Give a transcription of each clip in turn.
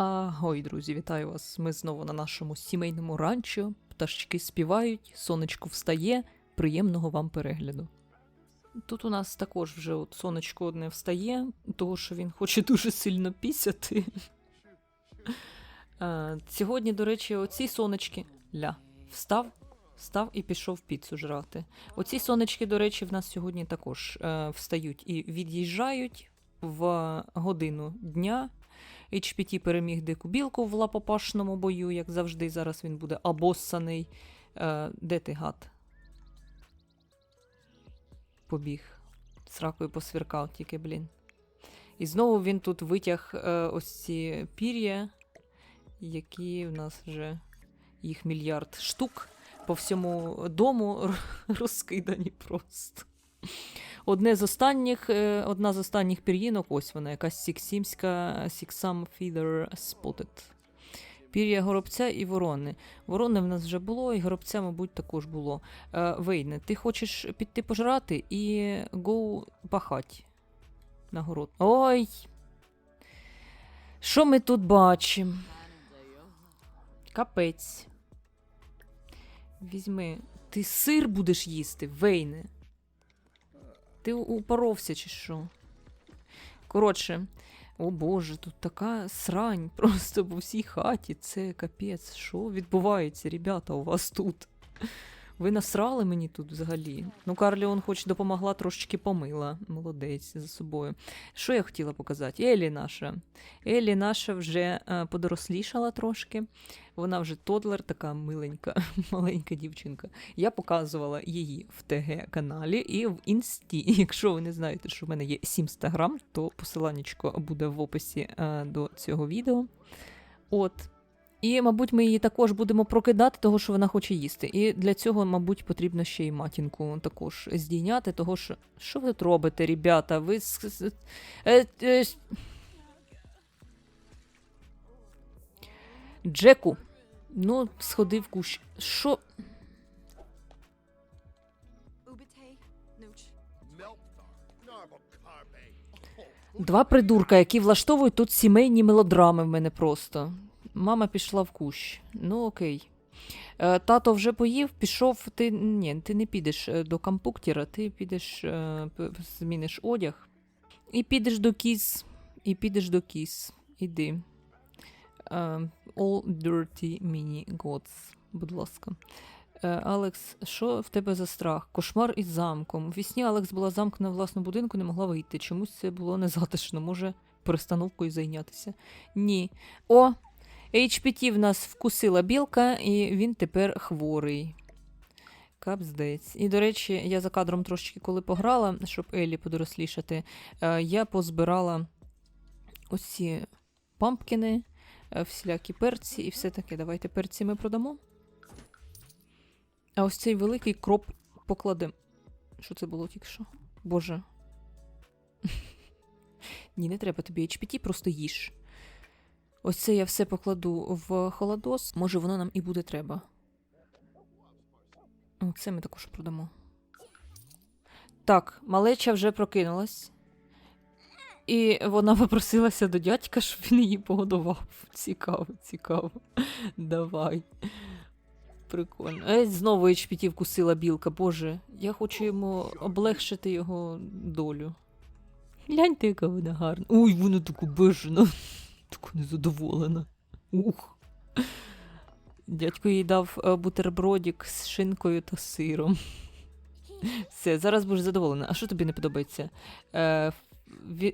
Агой, друзі, вітаю вас. Ми знову на нашому сімейному ранчо. Пташечки співають, сонечко встає. Приємного вам перегляду. Тут у нас також вже от сонечко одне встає, того що він хоче дуже сильно пісяти. Сьогодні, до речі, оці сонечки ля встав, встав і пішов піцу жрати. Оці сонечки, до речі, в нас сьогодні також е, встають і від'їжджають в годину дня. HPT переміг дику білку в лапопашному бою, як завжди. Зараз він буде обоссаний. Е, де ти гад? Побіг. Сракою посвіркав тільки, блін. І знову він тут витяг е, ось ці пір'я, які в нас вже їх мільярд штук по всьому дому розкидані просто. Одне з останніх, е, одна з останніх пір'їнок, ось вона, якась сіксімська Сіксам Feather Spotted. Пір'я горобця і ворони. Ворони в нас вже було, і горобця, мабуть, також було. Е, Вейне, ти хочеш піти пожрати і гоу пахать на город. Ой! Що ми тут бачимо? Капець. Візьми. Ти сир будеш їсти, Вейне. Ти упоровся чи що? Коротше, о Боже, тут така срань просто по всій хаті. Це капець. Що відбувається, ребята, у вас тут? Ви насрали мені тут взагалі. Ну, Карліон хоч допомогла, трошечки помила. Молодець за собою. Що я хотіла показати? Елі наша. Елі наша вже е, подорослішала трошки. Вона вже тодлер, така миленька, маленька дівчинка. Я показувала її в ТГ-каналі і в інсті. Якщо ви не знаєте, що в мене є сімстаграм, то посиланнячко буде в описі е, до цього відео. От. І, мабуть, ми її також будемо прокидати, того, що вона хоче їсти. І для цього, мабуть, потрібно ще й матінку також здійняти, того що. Що ви тут робите, ребята? Ви. Е, е, Джеку. Ну, сходи в кущ. Що? Два придурка, які влаштовують тут сімейні мелодрами в мене просто. Мама пішла в кущ. Ну окей. Е, тато вже поїв, пішов. Ти ні, ти не підеш е, до компуктера, ти підеш, е, зміниш одяг. І підеш до кіз. І підеш до кіз. Іди. All dirty mini gods, будь ласка. Алекс, що в тебе за страх? Кошмар із замком. Вісні Алекс була замкнена в власному будинку, не могла вийти. Чомусь це було незатишно. Може, перестановкою зайнятися? Ні. О! HPT в нас вкусила білка, і він тепер хворий. Капздець. І, до речі, я за кадром трошечки коли пограла, щоб Еллі подорослішати, е, я позбирала ось ці пампкіни, е, всілякі перці і все таке. Давайте перці ми продамо. А ось цей великий кроп покладемо. Що це було тільки що? Боже. Ні, не треба тобі HPT, просто їж. Ось це я все покладу в холодос. Може, воно нам і буде треба. Це ми також продамо. Так, малеча вже прокинулась. І вона попросилася до дядька, щоб він її погодував. Цікаво, цікаво. Давай. Прикольно. Е, знову HPT вкусила білка, боже. Я хочу йому облегшити його долю. Гляньте, яка вона гарна. Ой, вона така бежена. Така незадоволена. Ух. Дядько їй дав е, бутербродік з шинкою та сиром. Все, зараз будеш задоволена. А що тобі не подобається? Е,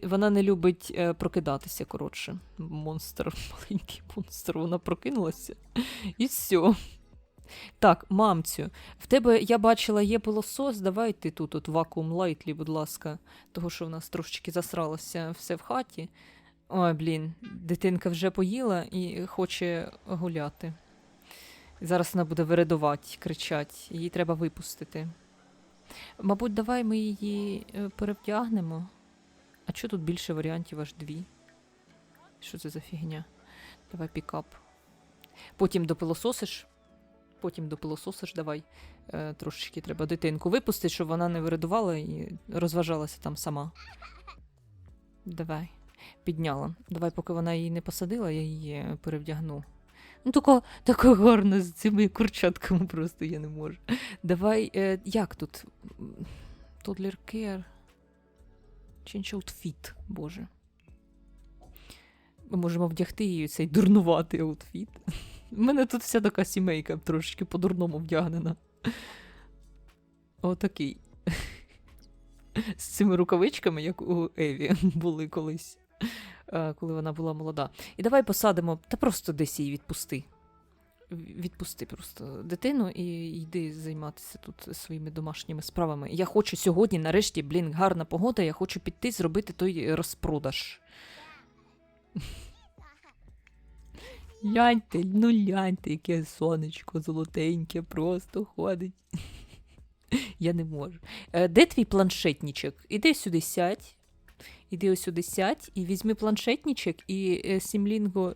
вона не любить е, прокидатися, коротше. Монстр, маленький монстр, вона прокинулася. І все. Так, мамцю, в тебе я бачила є пилосос, давай ти тут от вакуум лайтлі, будь ласка, того, що в нас трошечки засралося все в хаті. Ой, блін, дитинка вже поїла і хоче гуляти. Зараз вона буде вирадувати, кричати, її треба випустити. Мабуть, давай ми її е, перевдягнемо. А чого тут більше варіантів аж дві? Що це за фігня? Давай пікап. Потім допилососиш. Потім допилососиш, давай. Е, трошечки треба дитинку випустити, щоб вона не вирадувала і розважалася там сама. Давай. Підняла. Давай, поки вона її не посадила, я її перевдягну. Ну, така, така гарна з цими курчатками просто я не можу. Давай, е, як тут? Toddler Care. Change outfit, боже. Ми можемо вдягти її цей дурнуватий аутфіт. У мене тут вся така сімейка трошечки по-дурному вдягнена. Отакий. З цими рукавичками, як у Еві були колись, коли вона була молода. І давай посадимо, та просто десь її відпусти. Відпусти просто дитину і йди займатися тут своїми домашніми справами. Я хочу сьогодні, нарешті, блін, гарна погода, я хочу піти зробити той розпродаж. Гляньте, ну гляньте, яке сонечко золотеньке, просто ходить. Я не можу. Е, Де твій планшетнічок? Іди сюди сядь. Іди ось сюди сядь і візьми планшетнічок і е, Сімлінго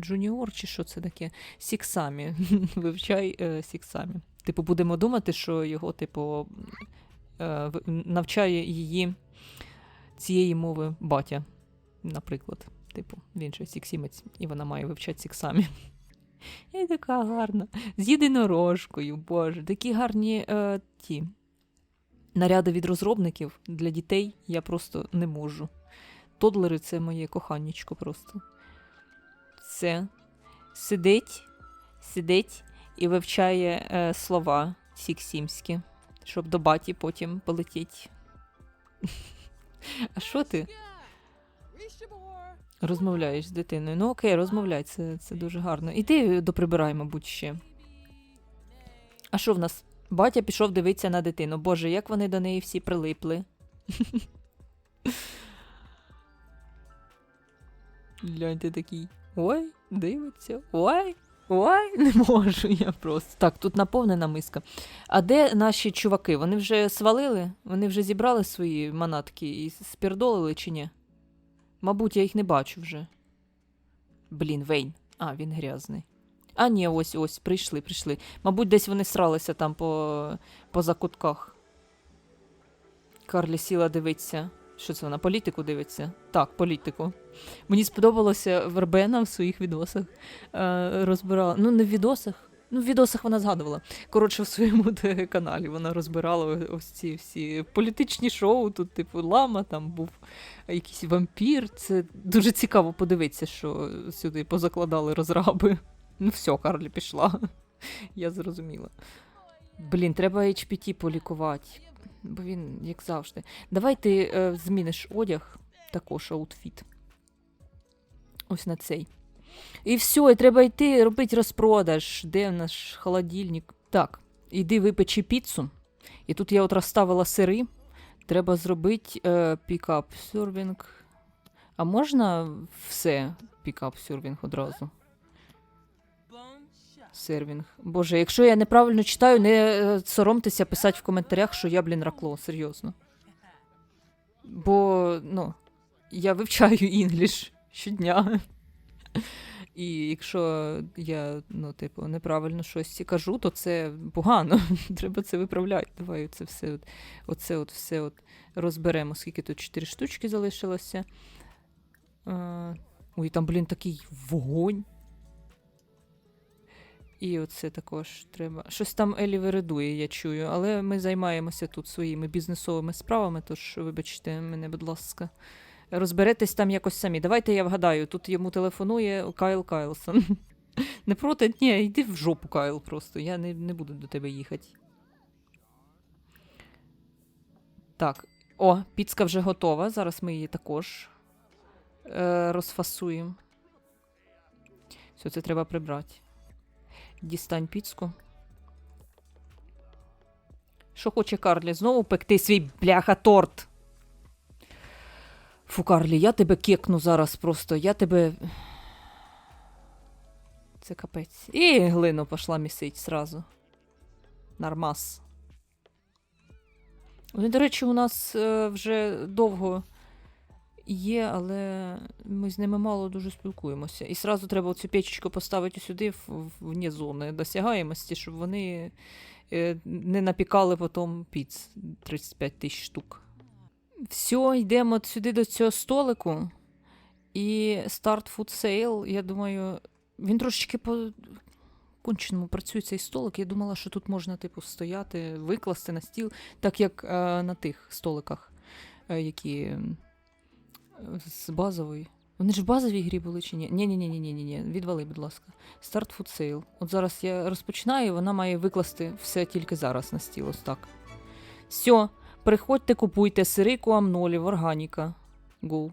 Джуніор, чи що це таке? Сіксамі. Вивчай е, Сіксамі. Типу, будемо думати, що його, типу, е, навчає її цієї мови батя, наприклад. Типу, він же сіксімець, і вона має вивчати сіксамі. І така гарна. З єдинорожкою, боже, такі гарні е, ті наряди від розробників для дітей я просто не можу. Тодлери це моє коханнячко просто. Це сидить, сидить і вивчає е, слова сіксімські, щоб до баті потім полетіть. А що ти? Розмовляєш з дитиною. Ну окей, розмовляй, це, це дуже гарно. Іди доприбирай, мабуть, ще. А що в нас? Батя пішов дивитися на дитину. Боже, як вони до неї всі прилипли. Гляньте такий. Ой, дивиться. Ой, ой, не можу я просто. Так, тут наповнена миска. А де наші чуваки? Вони вже свалили? Вони вже зібрали свої манатки і спірдолили чи ні? Мабуть, я їх не бачу вже. Блін, Вейн. А, він грязний. А, ні, ось ось, прийшли, прийшли. Мабуть, десь вони сралися там по, по закутках. Карлі сіла дивиться. Що це вона? Політику дивиться? Так, політику. Мені сподобалося Вербена в своїх відосах. Е, розбирала. Ну, не в відосах. Ну, в відосах вона згадувала. Коротше, в своєму каналі вона розбирала ось ці всі політичні шоу. Тут, типу, лама, там був якийсь вампір. Це дуже цікаво подивитися, що сюди позакладали розраби. Ну, все, Карлі пішла. Я зрозуміла. Блін, треба HPT полікувати. Бо він, як завжди. Давай ти е, зміниш одяг, також аутфіт. Ось на цей. І все, і треба йти робити розпродаж. Де наш холодильник? Так, іди випечи піцу. І тут я от розставила сири. Треба зробити е, пікап сервінг. А можна все пікап сервінг одразу? Сервінг. Боже, якщо я неправильно читаю, не е, соромтеся писати в коментарях, що я, блін, ракло, серйозно. Бо, ну, я вивчаю інгліш щодня. І якщо я, ну, типу, неправильно щось кажу, то це погано. Треба це виправляти. Давай це все, от, оце от все от розберемо, скільки тут чотири штучки залишилося. Ой, там, блін, такий вогонь. І оце також треба. Щось там Елі виридує, я чую, але ми займаємося тут своїми бізнесовими справами, тож вибачте мене, будь ласка. Розберетесь там якось самі. Давайте я вгадаю, тут йому телефонує Кайл Кайлсон. Не проти? Ні, йди в жопу, Кайл, просто. Я не, не буду до тебе їхати. Так. О, піцка вже готова. Зараз ми її також е, розфасуємо. Все, це треба прибрати. Дістань піцку. Що хоче Карлі? Знову пекти свій бляха торт. Фу, Карлі, я тебе кекну зараз просто. Я тебе. Це капець. І глину пішла місить зразу. Нормас. Вони, до речі, у нас е, вже довго є, але ми з ними мало дуже спілкуємося. І сразу треба цю печечку поставити сюди, в, в- зони досягаємості, щоб вони е, не напікали потім піц 35 тисяч штук. Все, йдемо сюди до цього столику. І Start Food Sale, я думаю, він трошечки по конченому працює цей столик. Я думала, що тут можна, типу, стояти, викласти на стіл, так як е, на тих столиках, е, які з базової. Вони ж в базовій грі були чи ні? Ні, ні, ні, ні, ні. Відвали, будь ласка. Start Food Sale. От зараз я розпочинаю, вона має викласти все тільки зараз на стіл. Ось так. Все, приходьте, купуйте сири куамнолів, органіка. Go.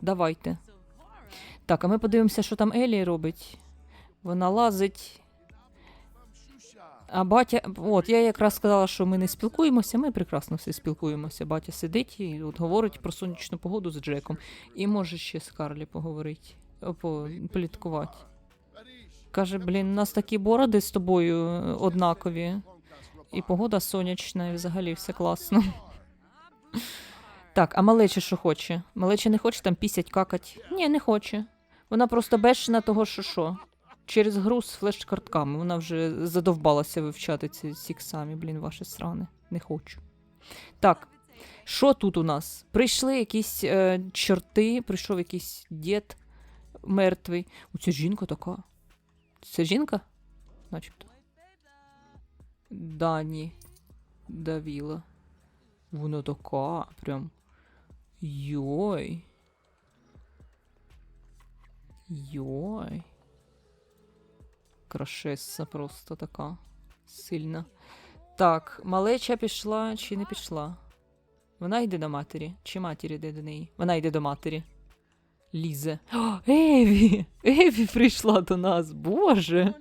Давайте. Так, а ми подивимося, що там Елі робить. Вона лазить. А батя, от я якраз сказала, що ми не спілкуємося, ми прекрасно все спілкуємося. Батя сидить і от говорить про сонячну погоду з Джеком. І може ще з Карлі поговорити, о, політкувати. Каже, блін, у нас такі бороди з тобою е, однакові. І погода сонячна, і взагалі все класно. Так, а малече що хоче? Малече не хоче там пісять, какать? Ні, не хоче. Вона просто бешена того, що що. Через гру з флеш-картками. Вона вже задовбалася вивчати ці сіксамі, блін, ваші срани. Не хочу. Так, що тут у нас? Прийшли якісь е, чорти, прийшов якийсь дід мертвий. Оця жінка така. Це жінка? Начебто. Дані Давіла. Вона така, прям. Йой. Йой. Крашеса просто така. Сильна. Так, малеча пішла чи не пішла? Вона йде до матері. Чи матір йде до неї? Вона йде до матері. Лізе. О, Еві! Еві прийшла до нас. Боже.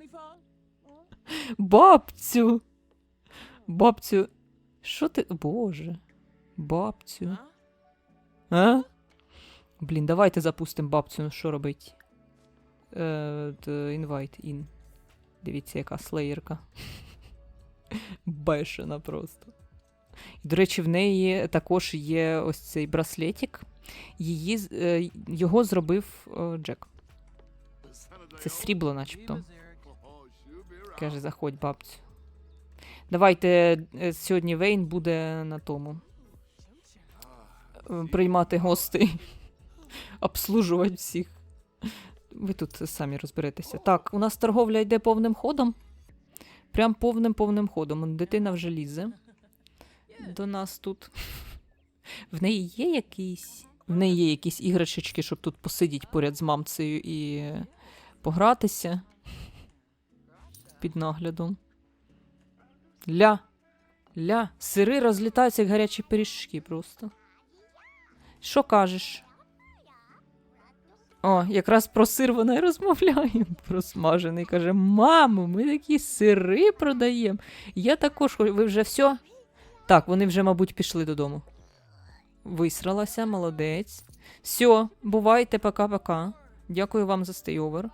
Бабцю. Бабцю. Що ти. Боже. Бабцю. А? Блін, давайте запустимо бабцю, що робить? Е, т- Invite in. Дивіться, яка слеєрка. Бешена просто. І, до речі, в неї також є ось цей браслетик. Її, е, його зробив е, Джек. Це срібло, начебто. Каже, заходь, бабцю. Давайте е, сьогодні Вейн буде на тому. е, Приймати гостей. Обслужувати всіх. Ви тут самі розберетеся. Так, у нас торговля йде повним ходом. Прям повним повним ходом. Дитина вже лізе до нас тут. В неї є якісь. В неї є якісь іграшечки, щоб тут посидіти поряд з мамцею і погратися під наглядом. Ля. Ля. Сири розлітаються, як гарячі пиріжки просто. Що кажеш? О, якраз про сир вона й розмовляє. Про смажений. Каже: мамо, ми такі сири продаємо. Я також. Ви вже все? Так, вони вже, мабуть, пішли додому. Висралася, молодець. Все, бувайте, пока-пока. Дякую вам за стейовер.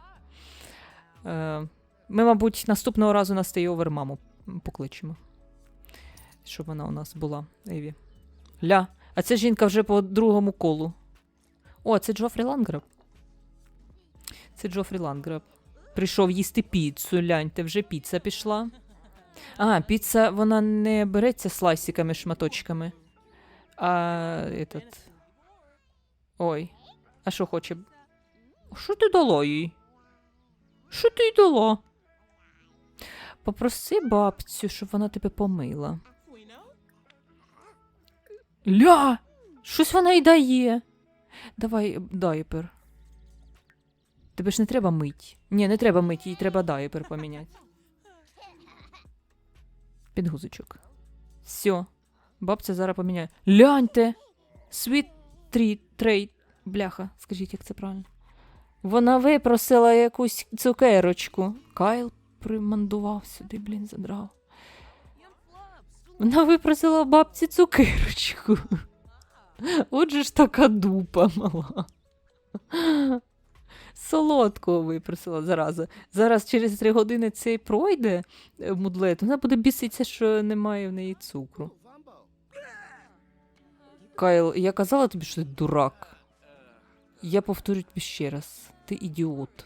Е, ми, мабуть, наступного разу на стейовер маму покличемо. Щоб вона у нас була, Еві. Ля, а ця жінка вже по другому колу. О, це Джофрі Лангреб. Це Джофрі Лангреб. Прийшов їсти піцу, гляньте, вже піца пішла. А, піца, вона не береться слайсиками, шматочками. А этот. Ой. А що хоче? Що ти дала їй? Що ти їй дала? Попроси бабцю, щоб вона тебе помила. Ля! Щось вона й дає. Давай дайпер. Тебе ж не треба мить. Ні, не треба мить, їй треба дайпер поміняти. Підгузочок. Все. Бабця зараз поміняє. Ляньте! Світ трейд. Бляха, скажіть, як це правильно. Вона випросила якусь цукерочку. Кайл примандував сюди, блін, задрав. Вона випросила бабці цукерочку. Отже ж така дупа мала. Солодкого випросила зараза. Зараз через три години цей пройде е, мудлет, вона буде біситися, що немає в неї цукру. Кайл, я казала тобі, що ти дурак. Я повторю тобі ще раз. Ти ідіот.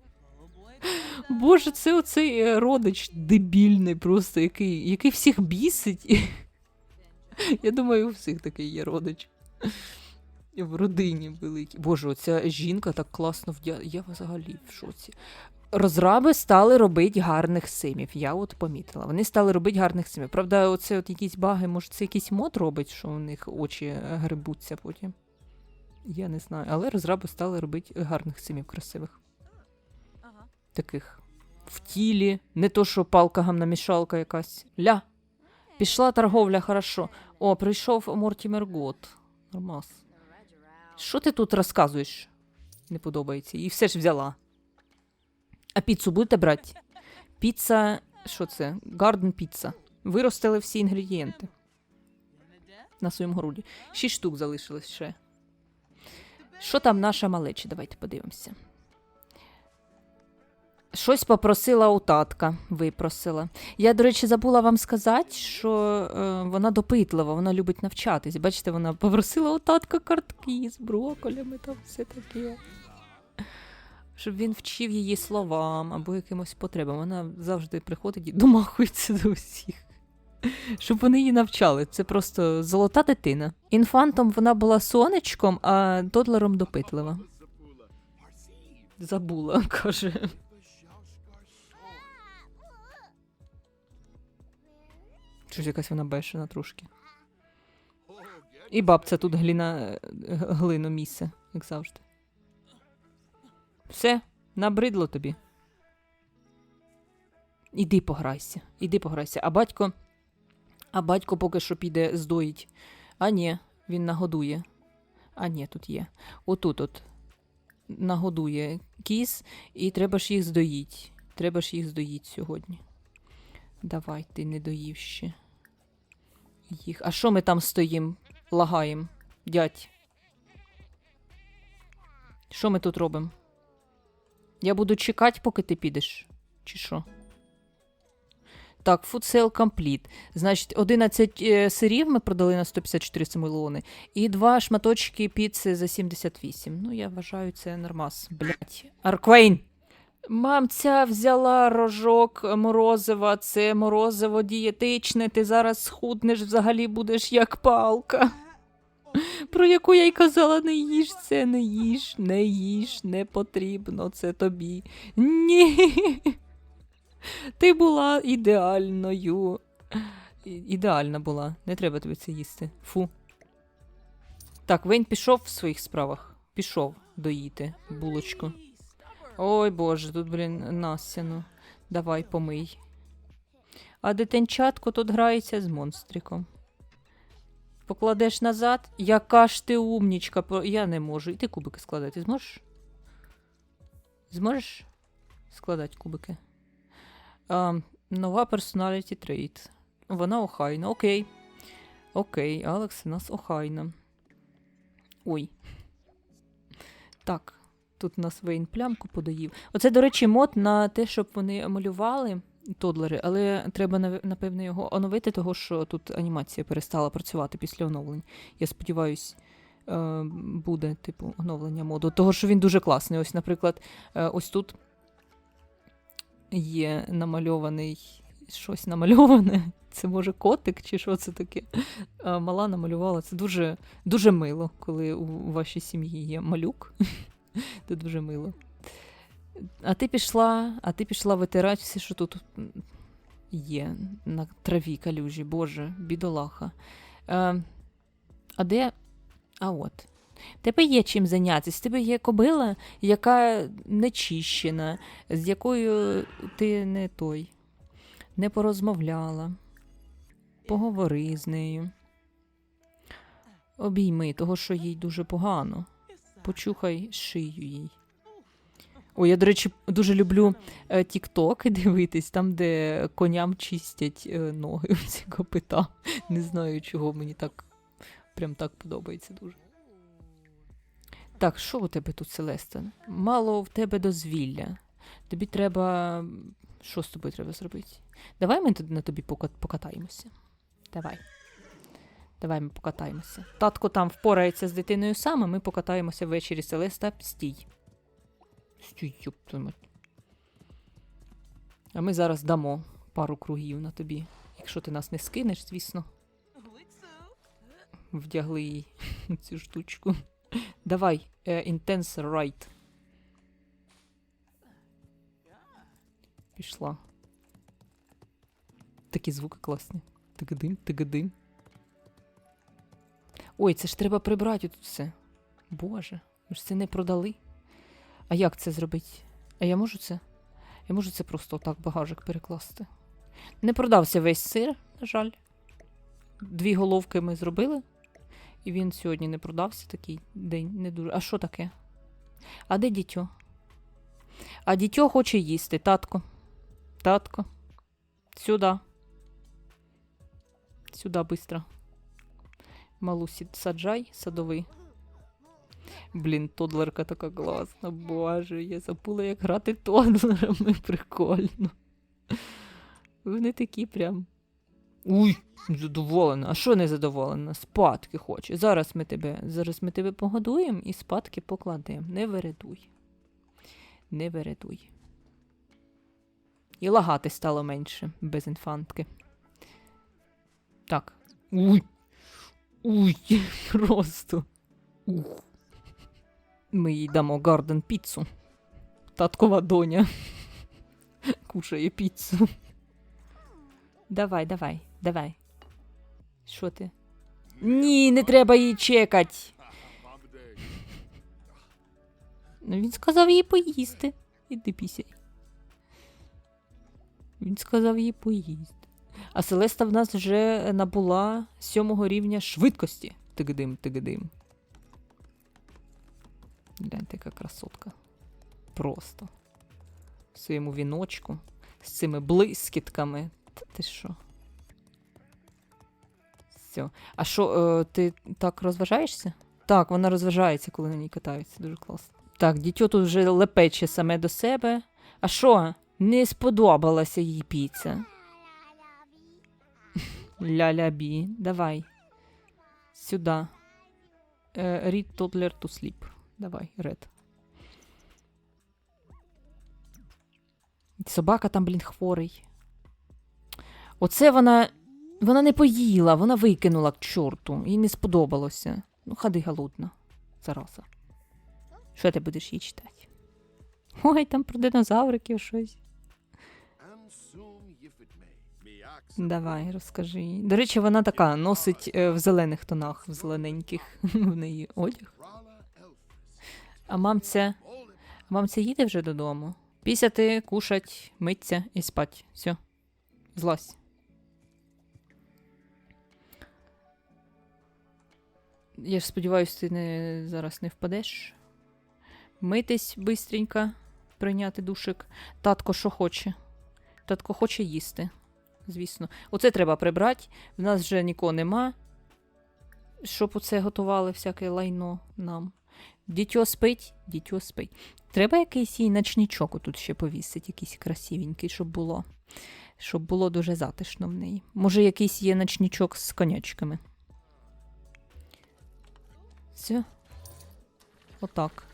Боже, це оцей е, родич дебільний, просто який, який всіх бісить. Я думаю, у всіх такий є родич. В родині великій. Боже, оця жінка так класно вдя... Я взагалі в шоці. Розраби стали робити гарних симів. Я от помітила. Вони стали робити гарних симів. Правда, оце от якісь баги, може, це якийсь мод робить, що у них очі е, грибуться потім. Я не знаю. Але розраби стали робити гарних симів красивих. Uh-huh. Таких в тілі, не то, що палка гамнамішалка якась. Ля. Пішла торговля, хорошо. О, прийшов Мортімер Гот. Нормас. Що ти тут розказуєш? Не подобається. І все ж взяла. А піцу будете брати? Піца, що це? Гарден піца. Виростили всі інгредієнти на своєму городі. Шість штук залишилось ще. Що там наша малеча? Давайте подивимося. Щось попросила у татка, випросила. Я, до речі, забула вам сказати, що е, вона допитлива, вона любить навчатись. Бачите, вона попросила у татка картки з броколями, там все таке. Щоб він вчив її словам або якимось потребам. Вона завжди приходить і домахується до всіх. Щоб вони її навчали. Це просто золота дитина. Інфантом вона була сонечком, а тодлером допитлива. Забула, каже. Щось якась вона бешена трошки. І бабця тут гліна, е, глину місце, як завжди. Все, набридло тобі. Іди пограйся, іди пограйся. А батько. А батько поки що піде здоїть. А ні, він нагодує. А ні, тут є. Отут от нагодує кіз, і треба ж їх здоїть. Треба ж їх здоїть сьогодні. Давай, ти не доїв ще. Їх. А що ми там стоїм? Лагаєм, дядь. Що ми тут робимо? Я буду чекати, поки ти підеш. Чи що? Так, sale complete. Значить, 11 е, сирів ми продали на 154 симулони і два шматочки піци за 78. Ну, я вважаю, це нормас. Блять. Арквейн! Мамця взяла рожок морозива, це морозиво дієтичне, ти зараз схуднеш, взагалі будеш як палка. Про яку я й казала, не їж це, не їж, не їж, не потрібно це тобі. Ні. Ти була ідеальною. Ідеальна була. Не треба тобі це їсти. Фу. Так, Вейн пішов в своїх справах. Пішов доїти булочку. Ой боже, тут, блін, насяно. Давай помий. А дитинчатко тут грається з монстриком. Покладеш назад? Яка ж ти умнічка, я не можу. І ти кубики складати зможеш? Зможеш складати кубики? А, нова personality trait. Вона охайна. Окей. Окей, Алекс у нас охайна. Ой. Так, тут у нас Вейн плямку подаїв. Оце, до речі, мод на те, щоб вони малювали тодлери, але треба, напевно, його оновити, того що тут анімація перестала працювати після оновлень. Я сподіваюсь, е, буде, типу, оновлення моду. Того, що він дуже класний. Ось, наприклад, е, ось тут є намальований щось намальоване. Це може котик чи що це таке. Мала намалювала. Це дуже, дуже мило, коли у вашій сім'ї є малюк. Це дуже мило. А ти пішла, а ти пішла витирати все, що тут є на траві калюжі, боже, бідолаха. Е, а де. А от. Тебе є чим зайнятися. Тебе є кобила, яка не чищена, з якою ти не той, не порозмовляла. Поговори з нею. Обійми того, що їй дуже погано. Почухай шию їй. Ой, я, до речі, дуже люблю е, тіктоки дивитись, там, де коням чистять е, ноги ці копита. Не знаю, чого мені так прям так подобається дуже. Так, що у тебе тут, Селеста? Мало в тебе дозвілля. Тобі треба. Що з тобою треба зробити? Давай ми на тобі покатаємося. Давай. Давай ми покатаємося. Татко там впорається з дитиною сам, а ми покатаємося ввечері. Селеста, стій. Стій, мать. А ми зараз дамо пару кругів на тобі. Якщо ти нас не скинеш, звісно. Вдягли їй цю штучку. Давай, е, Intense Right. Пішла. Такі звуки класні. Тигадим, тигадим. Ой, це ж треба прибрати тут все. Боже, ми ж це не продали. А як це зробити? А я можу це? Я можу це просто отак багажик перекласти. Не продався весь сир, на жаль. Дві головки ми зробили. І він сьогодні не продався такий день. Не дуже. А що таке? А де дітьо? А дітьо хоче їсти, татко. Татко. Сюди. Сюди быстро. Малу саджай, садовий. Блін, тодлерка така класна. Боже, я забула, як грати тодлерами. Прикольно. Вони такі прям. Уй, задоволена. А що не задоволена? Спадки хоче. Зараз ми тебе, зараз ми тебе погодуємо і спадки покладемо. Не вередуй. Не вередуй. І лагати стало менше без інфантки. Так. Уй. Уй, просто. Ух. Ми їй дамо гарден піцу. Таткова доня. Кушає піцу. Давай, давай, давай. Що ти? Ні, не треба її чекати. Ну, він сказав їй поїсти. Іди пісяй. Він сказав їй поїсти. А Селеста в нас вже набула сьомого рівня швидкості. Тигидим, тигидим. Гляньте, яка красотка. Просто. В своєму віночку. З цими блискітками. Та ти що? Все. А що, е, ти так розважаєшся? Так, вона розважається, коли на ній катаються. Дуже класно. Так, дітьо тут вже лепече саме до себе. А що? Не сподобалася їй піца. Ля-ля-бі. Давай. Сюди. Е, Read toddler to sleep. Давай, ред. Собака там, блін, хворий. Оце вона. Вона не поїла, вона викинула к чорту. Їй не сподобалося. Ну, ходи голодна. Зараза. Що ти будеш їй читати? Ой, там про динозавриків щось. Давай, розкажи їй. До речі, вона така носить е, в зелених тонах, в зелененьких в неї одяг. А мамця. Мамця їде вже додому. Пісяти, кушать, миться і спать. Все. Злазь. Я ж сподіваюся, ти не, зараз не впадеш. Митись бистренько, прийняти душик. Татко що хоче? Татко хоче їсти. Звісно. Оце треба прибрати. В нас вже нікого нема. Щоб оце готували всяке лайно нам. Дітьо спить, дітьо спить. Треба якийсь їй ночничок тут ще повісить, якийсь красивенький, щоб було. Щоб було дуже затишно в неї. Може, якийсь є ночничок з конячками. Все. Отак.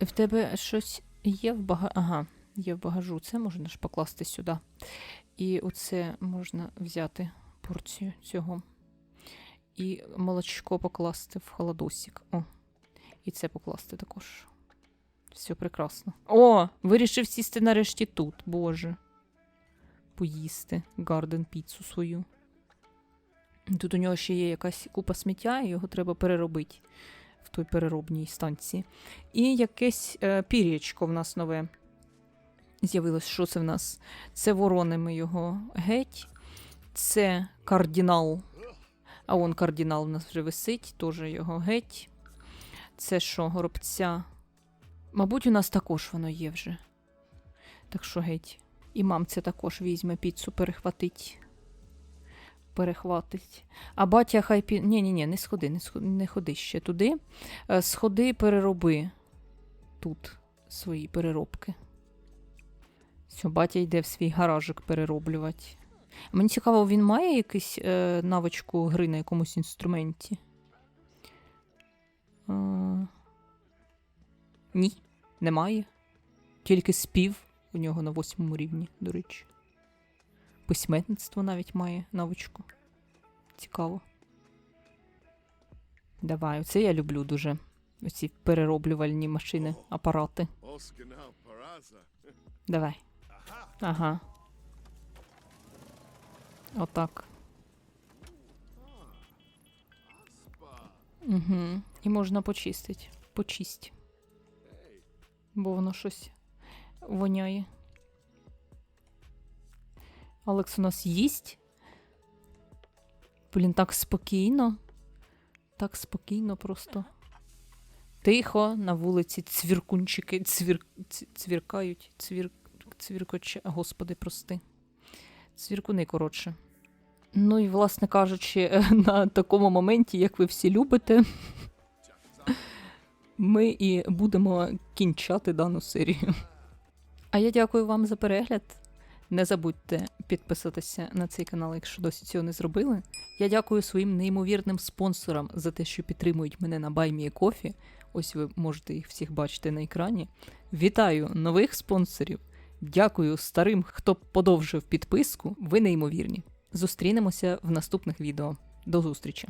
В тебе щось є в багажу? Ага, є в багажу. Це можна ж покласти сюди. І оце можна взяти порцію цього. І молочко покласти в холодосик. О, і це покласти також. Все прекрасно. О, вирішив сісти нарешті тут, боже. Поїсти гарден піцу свою. Тут у нього ще є якась купа сміття, і його треба переробити в той переробній станції. І якесь е, пір'ячко в нас нове з'явилось. Що це в нас? Це воронимо його геть. Це кардинал. А он кардинал у нас вже висить, теж його геть. Це що, горобця? Мабуть, у нас також воно є вже. Так що геть. І мамця також візьме піцу перехватить. Перехватить. А батя хай пі... Ні, ні, ні, не сходи, не сходи, не ходи ще туди. Е, Сходи, перероби тут свої переробки. Все, батя йде в свій гаражик перероблювати. Мені цікаво, він має якусь е, навичку гри на якомусь інструменті? Е, ні, немає. Тільки спів у нього на восьмому рівні, до речі. Письменництво навіть має навичку. Цікаво. Давай, оце я люблю дуже. Оці перероблювальні машини, апарати. Давай. Ага. Отак. Угу. І можна почистити. Почисть. Бо воно щось воняє. Алекс у нас їсть. Блін, так спокійно. Так спокійно просто. Тихо, на вулиці цвіркунчики цвір... цвіркають. Цвір... Цвіркоче. Господи, прости. Цвіркуни, коротше. Ну і, власне кажучи, на такому моменті, як ви всі любите, ми і будемо кінчати дану серію. А я дякую вам за перегляд. Не забудьте підписатися на цей канал, якщо досі цього не зробили. Я дякую своїм неймовірним спонсорам за те, що підтримують мене на Баймії Кофі. Ось ви можете їх всіх бачити на екрані. Вітаю нових спонсорів. Дякую старим, хто подовжив підписку. Ви неймовірні. Зустрінемося в наступних відео. До зустрічі!